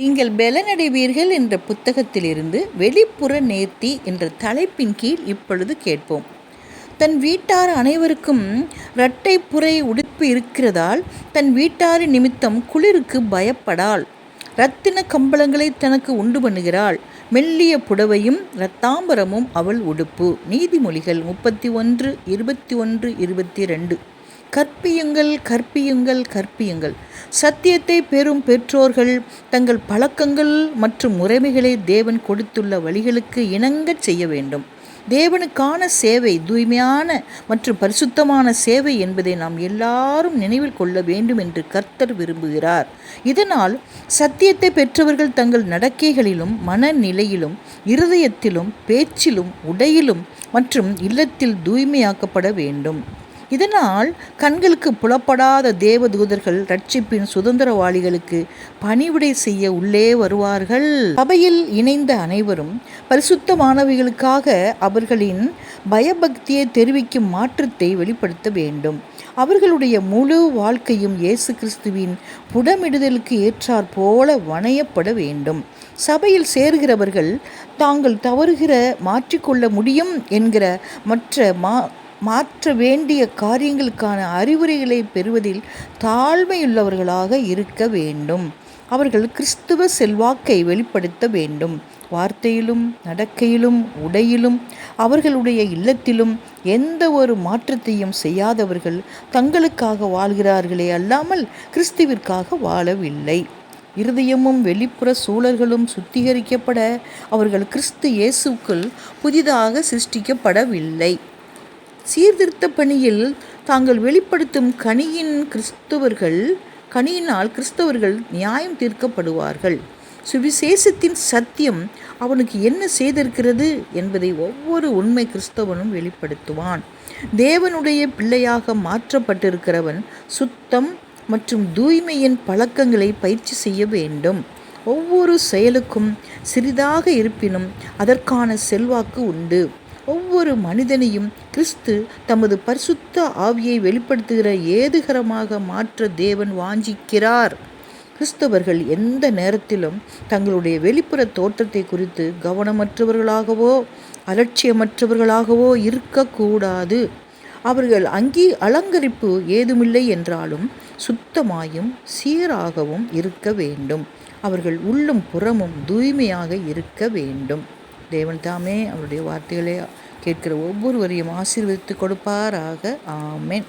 நீங்கள் பெலனடைவீர்கள் என்ற புத்தகத்திலிருந்து வெளிப்புற நேர்த்தி என்ற தலைப்பின் கீழ் இப்பொழுது கேட்போம். தன் வீட்டார் அனைவருக்கும் இரட்டை புரை உடுப்பு இருக்கிறதால் தன் வீட்டாரின் நிமித்தம் குளிருக்கு பயப்படாள் இரத்தின கம்பளங்களை தனக்கு உண்டு பண்ணுகிறாள். மெல்லிய புடவையும் இரத்தாம்பரமும் அவள் உடுப்பு. நீதிமொழிகள் முப்பத்தி ஒன்று இருபத்தி ஒன்று இருபத்தி ரெண்டு. கற்பியுங்கள் கற்பியுங்கள் கற்பியுங்கள். சத்தியத்தை பெறும் பெற்றோர்கள் தங்கள் பழக்கங்கள் மற்றும் முறைமைகளை தேவன் கொடுத்துள்ள வழிகளுக்கு இணங்கச் செய்ய வேண்டும். தேவனுக்கான சேவை தூய்மையான மற்றும் பரிசுத்தமான சேவை என்பதை நாம் எல்லாரும் நினைவில் கொள்ள வேண்டும் என்று கர்த்தர் விரும்புகிறார். இதனால் சத்தியத்தை பெற்றவர்கள் தங்கள் நடக்கைகளிலும் மனநிலையிலும் இருதயத்திலும் பேச்சிலும் உடையிலும் மற்றும் இல்லத்தில் தூய்மையாக்கப்பட வேண்டும். இதனால் கண்களுக்கு புலப்படாத தேவதூதர்கள் ரட்சிப்பின் சுதந்திரவாளிகளுக்கு பணிவிடை செய்ய உள்ளே வருவார்கள். சபையில் இணைந்த அனைவரும் பரிசுத்தமானவைகளுக்காக அவர்களின் பயபக்தியை தெரிவிக்கும் மாற்றத்தை வெளிப்படுத்த வேண்டும். அவர்களுடைய முழு வாழ்க்கையும் இயேசு கிறிஸ்துவின் புடமிடுதலுக்கு ஏற்றாற் போல வணையப்பட வேண்டும். சபையில் சேர்கிறவர்கள் தாங்கள் தவறுகிற மாற்றிக்கொள்ள முடியும் என்கிற மற்ற மா மாற்ற வேண்டிய காரியங்களுக்கான அறிவுரைகளை பெறுவதில் தாழ்மையுள்ளவர்களாக இருக்க வேண்டும். அவர்கள் கிறிஸ்துவ செல்வாக்கை வெளிப்படுத்த வேண்டும். வார்த்தையிலும் நடக்கையிலும் உடையிலும் அவர்களுடைய இல்லத்திலும் எந்த ஒரு மாற்றத்தையும் செய்யாதவர்கள் தங்களுக்காக வாழ்கிறார்களே அல்லாமல் கிறிஸ்துவிற்காக வாழவில்லை. இருதயமும் வெளிப்புற சூழல்களும் சுத்திகரிக்கப்பட அவர்கள் கிறிஸ்து இயேசுக்குள் புதிதாக சிருஷ்டிக்கப்படவில்லை. சீர்திருத்த பணியில் தாங்கள் வெளிப்படுத்தும் கனியின் கிறிஸ்தவர்கள் கனியினால் கிறிஸ்தவர்கள் நியாயம் தீர்க்கப்படுவார்கள். சுவிசேஷத்தின் சத்தியம் அவனுக்கு என்ன செய்திருக்கிறது என்பதை ஒவ்வொரு உண்மை கிறிஸ்தவனும் வெளிப்படுத்துவான். தேவனுடைய பிள்ளையாக மாற்றப்பட்டிருக்கிறவன் சுத்தம் மற்றும் தூய்மையின் பழக்கங்களை பயிற்சி செய்ய வேண்டும். ஒவ்வொரு செயலுக்கும் சிறிதாக இருப்பினும் அதற்கான செல்வாக்கு உண்டு. ஒவ்வொரு மனிதனையும் கிறிஸ்து தமது பரிசுத்த ஆவியை வெளிப்படுத்துகிற ஏதுகரமாக மாற்ற தேவன் வாஞ்சிக்கிறார். கிறிஸ்தவர்கள் எந்த நேரத்திலும் தங்களுடைய வெளிப்புற தோற்றத்தை குறித்து கவனமற்றவர்களாகவோ அலட்சியமற்றவர்களாகவோ இருக்கக்கூடாது. அவர்கள் அங்கி அலங்கரிப்பு ஏதுமில்லை என்றாலும் சுத்தமாயும் சீராகவும் இருக்க வேண்டும். அவர்கள் உள்ளும் புறமும் தூய்மையாக இருக்க வேண்டும். தேவன் தாமே அவருடைய வார்த்தைகளை கேட்கிற ஒவ்வொருவரையும் ஆசீர்வதித்து கொடுப்பாராக. ஆமேன்.